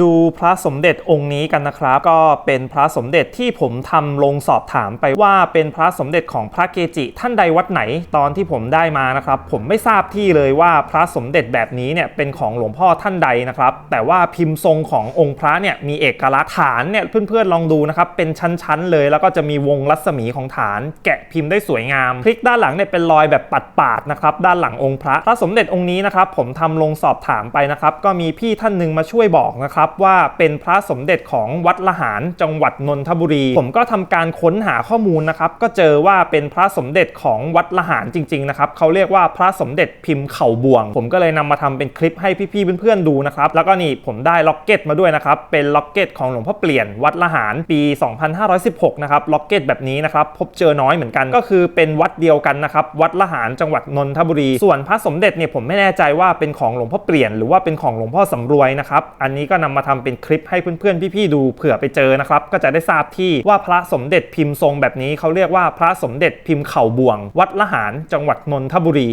ดูพระสมเด็จองค์นี้กันนะครับ ก็เป็นพระสมเด็จที่ผมทำลงสอบถามไปว่าเป็นพระสมเด็จของพระเกจิ ท่านใดวัดไหนตอนที่ผมได้มานะครับ ผมไม่ทราบที่เลยว่าพระสมเด็จแบบนี้เนี่ยเป็นของหลวงพ่อท่านใดนะครับ แต่ว่าพิมพ์ทรงขององค์พระเนี่ยมีเอกลักษณ์ฐานเนี่ยเพื่อนๆลองดูนะครับเป็นชั้นๆเลย แล้วก็จะมีวงรัศมีของฐาน แกะพิมพ์ได้สวยงามพลิกด้านหลังเนี่ยเป็นรอยแบบปัดๆนะครับด้านหลังองค์พระพระสมเด็จองค์นี้นะครับผมทำลงสอบถามไปนะครับก็มีพี่ท่านหนึ่งมาช่วยบอกนะครับว่าเป็นพระสมเด็จของวัดละหารจังหวัดนนทบุรี ผมก็ทำการค้นหาข้อมูลนะครับก็เจอว่าเป็นพระสมเด็จของวัดละหารจริงๆนะครับเขาเรียกว่าพระสมเด็จพิมพ์เข่าบวง ผมก็เลยนำมาทำเป็นคลิปให้พี่ๆเพื่อนๆดูนะครับแล้วก็นี่ผมได้ล็อกเก็ตมาด้วยนะครับเป็นล็อกเก็ตของหลวงพ่อเปลี่ยนวัดละหารปี 2516 นะครับล็อกเก็ตแบบนี้นะครับพบเจอน้อยเหมือนกัน ก็คือเป็นวัดเดียวกันนะครับวัดละหารจังหวัดนนทบุรี ส่วนพระสมเด็จเนี่ยผมไม่แน่ใจว่าเป็นของหลวงพ่อเปลี่ยน หรือว่าเป็นของหลวงพ่อสำรวยนะครับอันนี้ก็นำมาทำเป็นคลิปให้เพื่อนๆพี่ๆดูเผื่อไปเจอนะครับก็จะได้ทราบที่ว่าพระสมเด็จพิมพ์ทรงแบบนี้เขาเรียกว่าพระสมเด็จพิมพ์เข่าบวง วัดละหารจังหวัดนนทบุรี